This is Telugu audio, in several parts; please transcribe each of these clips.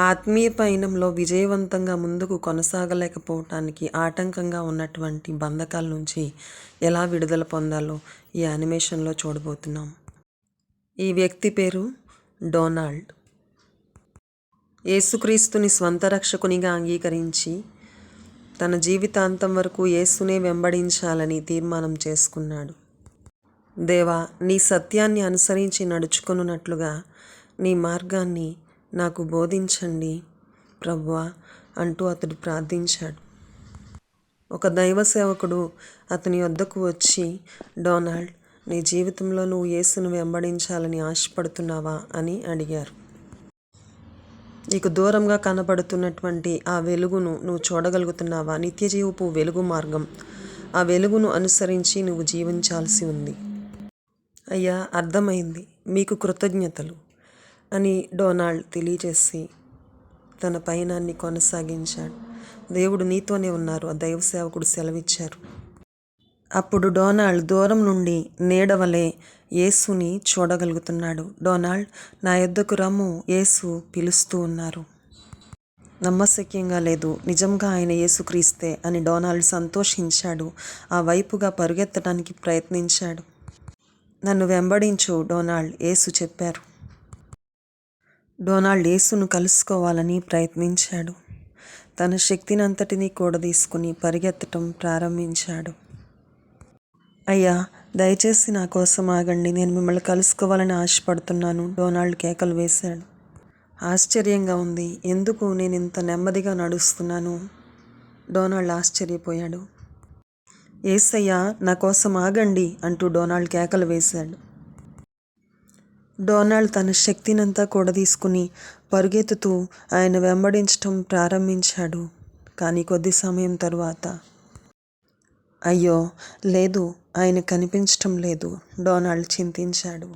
ఆత్మీయ పయనంలో విజయవంతంగా ముందుకు కొనసాగలేకపోవటానికి ఆటంకంగా ఉన్నటువంటి బంధకాల నుంచి ఎలా విడుదల పొందాలో ఈ యానిమేషన్లో చూడబోతున్నాం. ఈ వ్యక్తి పేరు డొనాల్డ్. యేసుక్రీస్తుని స్వంత రక్షకునిగా అంగీకరించి తన జీవితాంతం వరకు యేసునే వెంబడించాలని తీర్మానం చేసుకున్నాడు. దేవా నీ సత్యాన్ని అనుసరించి నడుచుకొనున్నట్లుగా నీ మార్గాన్ని నాకు బోధించండి ప్రవ్వా అంటూ అతడు ప్రార్థించాడు. ఒక దైవ సేవకుడు అతని వద్దకు వచ్చి డొనాల్డ్ నీ జీవితంలో నువ్వు యేసును వెంబడించాలని ఆశపడుతున్నావా? అని అడిగారు. నీకు దూరంగా కనబడుతున్నటువంటి ఆ వెలుగును నువ్వు చూడగలుగుతున్నావా? నిత్యజీవపు వెలుగు మార్గం. ఆ వెలుగును అనుసరించి నువ్వు జీవించాల్సి ఉంది. అయ్యా అర్థమైంది. మీకు కృతజ్ఞతలు. అని డొనాల్డ్ తెలియజేసి తన పయనాన్ని కొనసాగించాడు. దేవుడు నీతోనే ఉన్నారు. ఆ దైవ సేవకుడు సెలవిచ్చారు. అప్పుడు డొనాల్డ్ దూరం నుండి నీడవలే యేసుని చూడగలుగుతున్నాడు. డొనాల్డ్ నా యొద్దకు రమ్ము యేసు పిలుస్తూ ఉన్నారు. నమ్మశక్యంగా లేదు. నిజంగా ఆయన యేసుక్రీస్తే అని డొనాల్డ్ సంతోషించాడు. ఆ వైపుగా పరుగెత్తడానికి ప్రయత్నించాడు. నన్ను వెంబడించు డొనాల్డ్ యేసు చెప్పారు. డొనాల్డ్ యేసును కలుసుకోవాలని ప్రయత్నించాడు. తన శక్తినంతటినీ కూడదీసుకుని పరిగెత్తటం ప్రారంభించాడు. అయ్యా దయచేసి నా కోసం ఆగండి. నేను మిమ్మల్ని కలుసుకోవాలని ఆశపడుతున్నాను డొనాల్డ్ కేకలు వేశాడు. ఆశ్చర్యంగా ఉంది. ఎందుకు నేను ఇంత నెమ్మదిగా నడుస్తున్నాను? డొనాల్డ్ ఆశ్చర్యపోయాడు. ఏసయ్యా నా కోసం ఆగండి అంటూ డొనాల్డ్ కేకలు వేశాడు. డొనాల్డ్ తన శక్తినంతా కూడదీసుకుని పరుగెత్తుతూ ఆయన వెంబడించటం ప్రారంభించాడు. కానీ కొద్ది సమయం తరువాత అయ్యో లేదు ఆయన కనిపించటం లేదు డొనాల్డ్ చింతించాడు.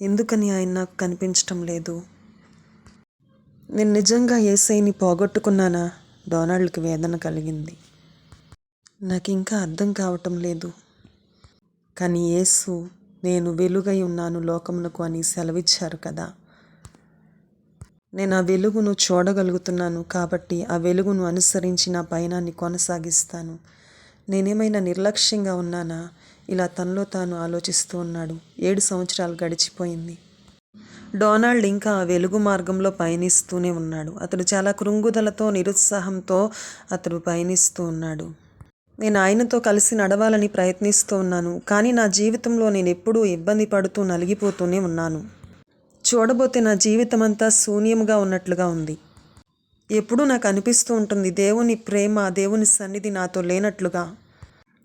ఎందుకని ఆయన నాకు కనిపించటం లేదు? నేను నిజంగా ఏసైని పోగొట్టుకున్నానా? డొనాల్డ్కి వేదన కలిగింది. నాకు ఇంకా అర్థం కావటం లేదు. కానీ యేసు నేను వెలుగై ఉన్నాను లోకమునకు అని సెలవిచ్చారు కదా. నేను ఆ వెలుగును చూడగలుగుతున్నాను కాబట్టి ఆ వెలుగును అనుసరించి నా పయనాన్ని కొనసాగిస్తాను. నేనేమైనా నిర్లక్ష్యంగా ఉన్నానా? ఇలా తనలో తాను ఆలోచిస్తూ ఉన్నాడు. ఏడు సంవత్సరాలు గడిచిపోయింది. డొనాల్డ్ ఇంకా ఆ వెలుగు మార్గంలో పయనిస్తూనే ఉన్నాడు. అతడు చాలా కృంగుదలతో నిరుత్సాహంతో అతడు పయనిస్తూ ఉన్నాడు. నేను ఆయనతో కలిసి నడవాలని ప్రయత్నిస్తూ ఉన్నాను కానీ నా జీవితంలో నేను ఎప్పుడూ ఇబ్బంది పడుతూ నలిగిపోతూనే ఉన్నాను. చూడబోతే నా జీవితం అంతా శూన్యంగా ఉన్నట్లుగా ఉంది. ఎప్పుడూ నాకు అనిపిస్తూ ఉంటుంది దేవుని ప్రేమ దేవుని సన్నిధి నాతో లేనట్లుగా.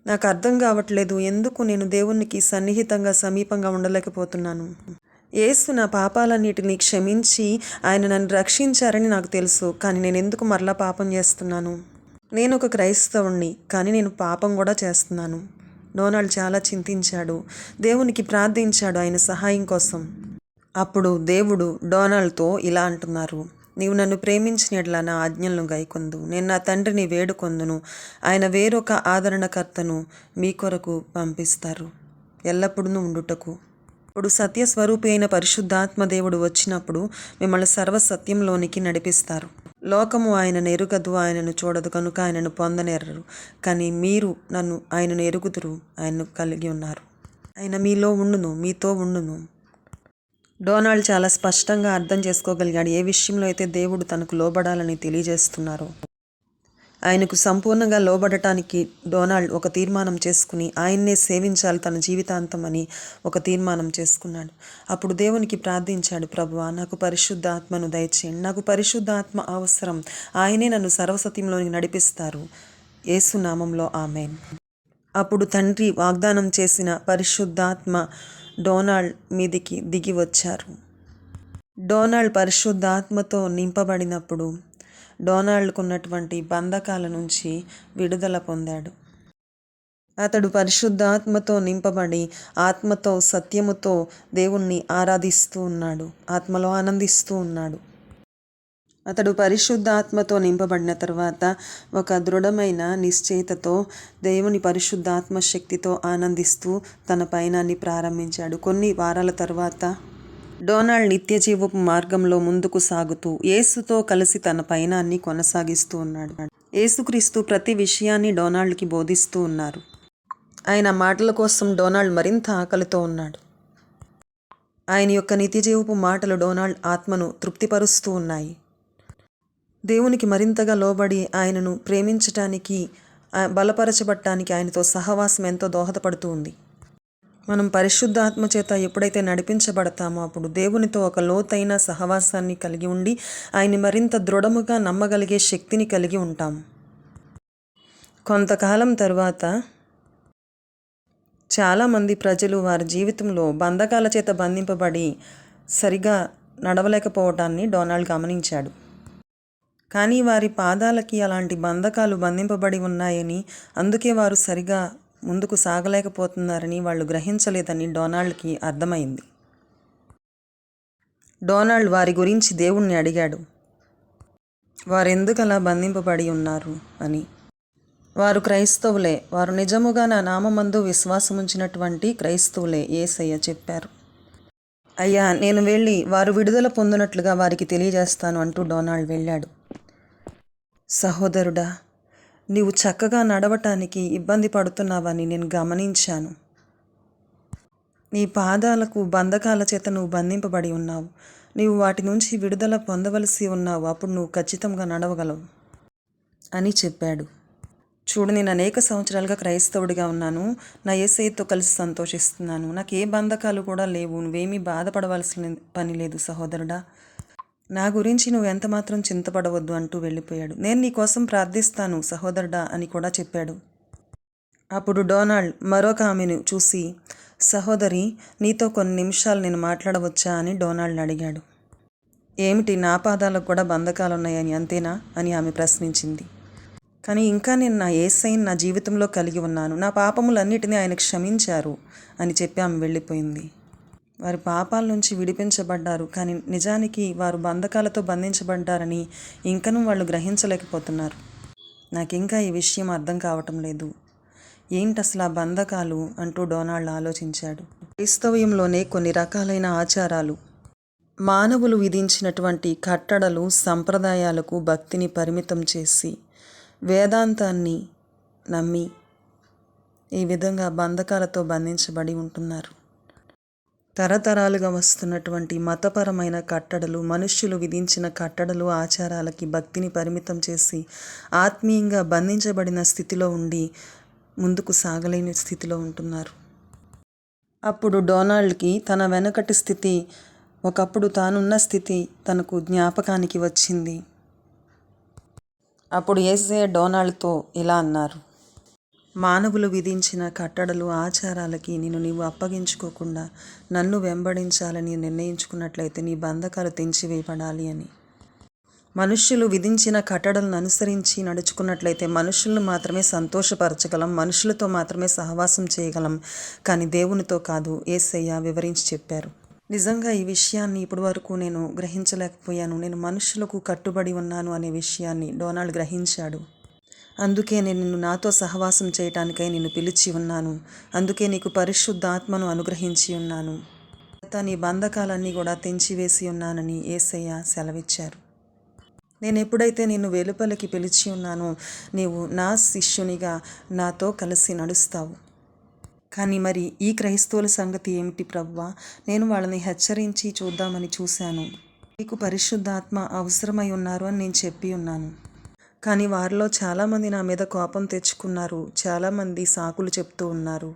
నాకు అర్థం కావట్లేదు ఎందుకు నేను దేవునికి సన్నిహితంగా సమీపంగా ఉండలేకపోతున్నాను? ఏసు నా పాపాలన్నిటిని క్షమించి ఆయన నన్ను రక్షించారని నాకు తెలుసు కానీ నేను ఎందుకు మరలా పాపం చేస్తున్నాను? నేను ఒక క్రైస్తవుణ్ణి కానీ నేను పాపం కూడా చేస్తున్నాను. డోనాల్డ్ చాలా చింతించాడు. దేవునికి ప్రార్థించాడు ఆయన సహాయం కోసం. అప్పుడు దేవుడు డోనాల్డ్తో ఇలా అంటున్నారు నీవు నన్ను ప్రేమించినట్లా నా ఆజ్ఞలను గైకొందు నేను నా తండ్రిని వేడుకొందును. ఆయన వేరొక ఆదరణకర్తను మీ కొరకు పంపిస్తారు. ఎల్లప్పుడూ ఉండుటకు. ఇప్పుడు సత్యస్వరూపి అయిన పరిశుద్ధాత్మ దేవుడు వచ్చినప్పుడు మిమ్మల్ని సర్వసత్యంలోనికి నడిపిస్తారు. లోకము ఆయనను ఎరుగదు ఆయనను చూడదు కనుక ఆయనను పొందనేరరు. కానీ మీరు నన్ను ఆయనను ఎరుగుదురు ఆయనను కలిగి ఉన్నారు. ఆయన మీలో ఉండును మీతో ఉండును. డొనాల్డ్ చాలా స్పష్టంగా అర్థం చేసుకోగలిగాడు ఏ విషయంలో అయితే దేవుడు తనకు లోబడాలని తెలియజేస్తున్నారో. ఆయనకు సంపూర్ణంగా లోబడటానికి డొనాల్డ్ ఒక తీర్మానం చేసుకుని ఆయన్నే సేవించాలి తన జీవితాంతం అని ఒక తీర్మానం చేసుకున్నాడు. అప్పుడు దేవునికి ప్రార్థించాడు ప్రభువా నాకు పరిశుద్ధ ఆత్మను దయచేయండి. నాకు పరిశుద్ధ ఆత్మ అవసరం. ఆయనే నన్ను సర్వసత్యంలోనికి నడిపిస్తారు. ఏసునామంలో ఆమె అప్పుడు తండ్రి వాగ్దానం చేసిన పరిశుద్ధాత్మ డొనాల్డ్ మీదికి దిగి వచ్చారు. డొనాల్డ్ పరిశుద్ధాత్మతో నింపబడినప్పుడు డొనాల్డ్కున్నటువంటి బంధకాల నుంచి విడుదల పొందాడు. అతడు పరిశుద్ధాత్మతో నింపబడి ఆత్మతో సత్యముతో దేవుణ్ణి ఆరాధిస్తూ ఉన్నాడు ఆత్మలో ఆనందిస్తూ ఉన్నాడు. అతడు పరిశుద్ధాత్మతో నింపబడిన తర్వాత ఒక దృఢమైన నిశ్చయితతో దేవుని పరిశుద్ధాత్మ శక్తితో ఆనందిస్తూ తన పయనాన్ని ప్రారంభించాడు. కొన్ని వారాల తర్వాత డొనాల్డ్ నిత్యజీవపు మార్గంలో ముందుకు సాగుతూ యేసుతో కలిసి తన పయనాన్ని కొనసాగిస్తూ ఉన్నాడు. యేసుక్రీస్తు ప్రతి విషయాన్ని డొనాల్డ్కి బోధిస్తూ ఉన్నారు. ఆయన మాటల కోసం డొనాల్డ్ మరింత ఆకలితో ఉన్నాడు. ఆయన యొక్క నిత్యజీవపు మాటలు డొనాల్డ్ ఆత్మను తృప్తిపరుస్తూ ఉన్నాయి. దేవునికి మరింతగా లోబడి ఆయనను ప్రేమించటానికి బలపరచబట్టానికి ఆయనతో సహవాసం ఎంతో దోహదపడుతూ ఉంది. మనం పరిశుద్ధాత్మ చేత ఎప్పుడైతే నడిపించబడతామో అప్పుడు దేవునితో ఒక లోతైన సహవాసాన్ని కలిగి ఉండి ఆయన్ని మరింత దృఢముగా నమ్మగలిగే శక్తిని కలిగి ఉంటాం. కొంతకాలం తరువాత చాలామంది ప్రజలు వారి జీవితంలో బంధకాల చేత బంధింపబడి సరిగా నడవలేకపోవటాన్ని డొనాల్డ్ గమనించాడు. కానీ వారి పాదాలకి అలాంటి బంధకాలు బంధింపబడి ఉన్నాయని అందుకే వారు సరిగా ముందుకు సాగలేకపోతున్నారని వాళ్ళు గ్రహించలేదని డొనాల్డ్కి అర్థమైంది. డొనాల్డ్ వారి గురించి దేవుణ్ణి అడిగాడు. వారెందుకు అలా బంధింపబడి ఉన్నారు? అని. వారు క్రైస్తవులే. వారు నిజముగా నా నామమందు విశ్వాసముంచినటువంటి క్రైస్తవులే ఏసయ్య చెప్పారు. అయ్యా నేను వెళ్ళి వారు విడుదల పొందినట్లుగా వారికి తెలియజేస్తాను అంటూ డొనాల్డ్ వెళ్ళాడు. సహోదరుడా నీవు చక్కగా నడవటానికి ఇబ్బంది పడుతున్నావని నేను గమనించాను. నీ పాదాలకు బంధకాల చేత నువ్వు బంధింపబడి ఉన్నావు. నీవు వాటి నుంచి విడుదల పొందవలసి ఉన్నావు. అప్పుడు నువ్వు ఖచ్చితంగా నడవగలవు అని చెప్పాడు. చూడు నేను అనేక సంవత్సరాలుగా క్రైస్తవుడిగా ఉన్నాను. నా ఏసైతో కలిసి సంతోషిస్తున్నాను. నాకు ఏ బంధకాలు కూడా లేవు. నువ్వేమీ బాధపడవలసిన పని లేదు సహోదరుడా. నా గురించి నువ్వు ఎంత మాత్రం చింతపడవద్దు అంటూ వెళ్ళిపోయాడు. నేను నీకోసం ప్రార్థిస్తాను సహోదరుడా అని కూడా చెప్పాడు. అప్పుడు డొనాల్డ్ మరొక ఆమెను చూసి సహోదరి నీతో కొన్ని నిమిషాలు నేను మాట్లాడవచ్చా అని డొనాల్డ్ అడిగాడు. ఏమిటి నా పాదాలకు కూడా బంధకాలున్నాయని అంతేనా అని ఆమె ప్రశ్నించింది. కానీ ఇంకా నేను నా ఏసైన్ నా జీవితంలో కలిగి ఉన్నాను. నా పాపములన్నిటినీ ఆయన క్షమించారు అని చెప్పి ఆమె వెళ్ళిపోయింది. వారి పాపాల నుంచి విడిపించబడ్డారు. కానీ నిజానికి వారు బంధకాలతో బంధించబడ్డారని ఇంకనూ వాళ్ళు గ్రహించలేకపోతున్నారు. నాకు ఇంకా ఈ విషయం అర్థం కావటం లేదు. ఏంటి అసలు ఆ బంధకాలు? అంటూ డొనాల్డ్ ఆలోచించాడు. క్రైస్తవ్యంలోనే కొన్ని రకాలైన ఆచారాలు. మానవులు విధించినటువంటి కట్టడలు సంప్రదాయాలకు భక్తిని పరిమితం చేసి వేదాంతాన్ని నమ్మి ఈ విధంగా బంధకాలతో బంధించబడి ఉంటున్నారు. తరతరాలుగా వస్తున్నటువంటి మతపరమైన కట్టడలు మనుష్యులు విధించిన కట్టడలు ఆచారాలకి భక్తిని పరిమితం చేసి ఆత్మీయంగా బంధించబడిన స్థితిలో ఉండి ముందుకు సాగలేని స్థితిలో ఉంటున్నారు. అప్పుడు డొనాల్డ్కి తన వెనకటి స్థితి ఒకప్పుడు తానున్న స్థితి తనకు జ్ఞాపకానికి వచ్చింది. అప్పుడు ఏసే డొనాల్డ్తో ఇలా అన్నారు మానవులు విధించిన కట్టడలు ఆచారాలకి నేను నీవు అప్పగించుకోకుండా నన్ను వెంబడించాలని నిర్ణయించుకున్నట్లయితే నీ బంధకాలు తెంచివేయబడాలి అని. మనుష్యులు విధించిన కట్టడలను అనుసరించి నడుచుకున్నట్లయితే మనుషులను మాత్రమే సంతోషపరచగలం మనుషులతో మాత్రమే సహవాసం చేయగలం. కానీ దేవునితో కాదు ఏసయ్య వివరించి చెప్పారు. నిజంగా ఈ విషయాన్ని ఇప్పటి వరకు నేను గ్రహించలేకపోయాను. నేను మనుషులకు కట్టుబడి ఉన్నాను అనే విషయాన్ని డొనాల్డ్ గ్రహించాడు. అందుకే నేను నిన్ను నాతో సహవాసం చేయటానికై నిన్ను పిలిచి ఉన్నాను. అందుకే నీకు పరిశుద్ధాత్మను అనుగ్రహించి ఉన్నాను. నీ బంధకాలన్నీ కూడా తెంచివేసి ఉన్నానని ఏసయ్య సెలవిచ్చారు. నేను ఎప్పుడైతే నిన్ను వెలుపలికి పిలిచి ఉన్నానో నీవు నా శిష్యునిగా నాతో కలిసి నడుస్తావు. కానీ మరి ఈ క్రైస్తవుల సంగతి ఏమిటి ప్రవ్వా? నేను వాళ్ళని హెచ్చరించి చూద్దామని చూశాను. నీకు పరిశుద్ధాత్మ అవసరమై ఉన్నారు అని నేను చెప్పి ఉన్నాను. కానీ వారిలో చాలామంది నా మీద కోపం తెచ్చుకున్నారు. చాలామంది సాకులు చెప్తూ ఉన్నారు.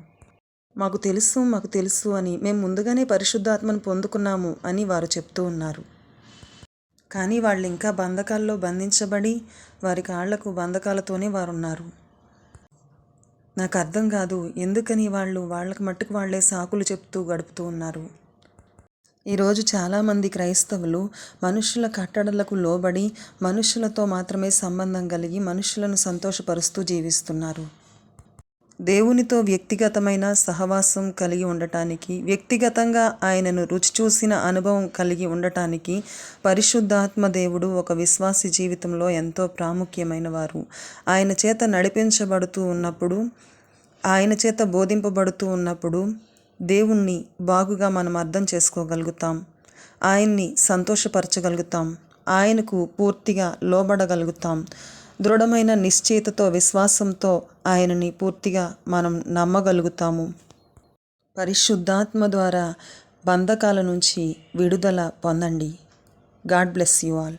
మాకు తెలుసు మాకు తెలుసు అని మేము ముందుగానే పరిశుద్ధాత్మను పొందుకున్నాము అని వారు చెప్తూ ఉన్నారు. కానీ వాళ్ళు ఇంకా బంధకాల్లో బంధించబడి వారి కాళ్ళకు బంధకాలతోనే వారు ఉన్నారు నాకు అర్థం కాదు ఎందుకని వాళ్ళు వాళ్ళకి మట్టుకు వాళ్ళే సాకులు చెప్తూ గడుపుతూ ఉన్నారు? ఈరోజు చాలామంది క్రైస్తవులు మనుషుల కట్టడలకు లోబడి మనుషులతో మాత్రమే సంబంధం కలిగి మనుషులను సంతోషపరుస్తూ జీవిస్తున్నారు. దేవునితో వ్యక్తిగతమైన సహవాసం కలిగి ఉండటానికి వ్యక్తిగతంగా ఆయనను రుచి చూసిన అనుభవం కలిగి ఉండటానికి పరిశుద్ధాత్మ దేవుడు ఒక విశ్వాసి జీవితంలో ఎంతో ప్రాముఖ్యమైన వారు. ఆయన చేత నడిపించబడుతూ ఉన్నప్పుడు ఆయన చేత బోధింపబడుతూ ఉన్నప్పుడు దేవుణ్ణి బాగుగా మనం అర్థం చేసుకోగలుగుతాం. ఆయన్ని సంతోషపరచగలుగుతాం. ఆయనకు పూర్తిగా లోబడగలుగుతాం. దృఢమైన నిశ్చయితతో విశ్వాసంతో ఆయనని పూర్తిగా మనం నమ్మగలుగుతాము. పరిశుద్ధాత్మ ద్వారా బంధకాల నుంచి విడుదల పొందండి. God bless you all.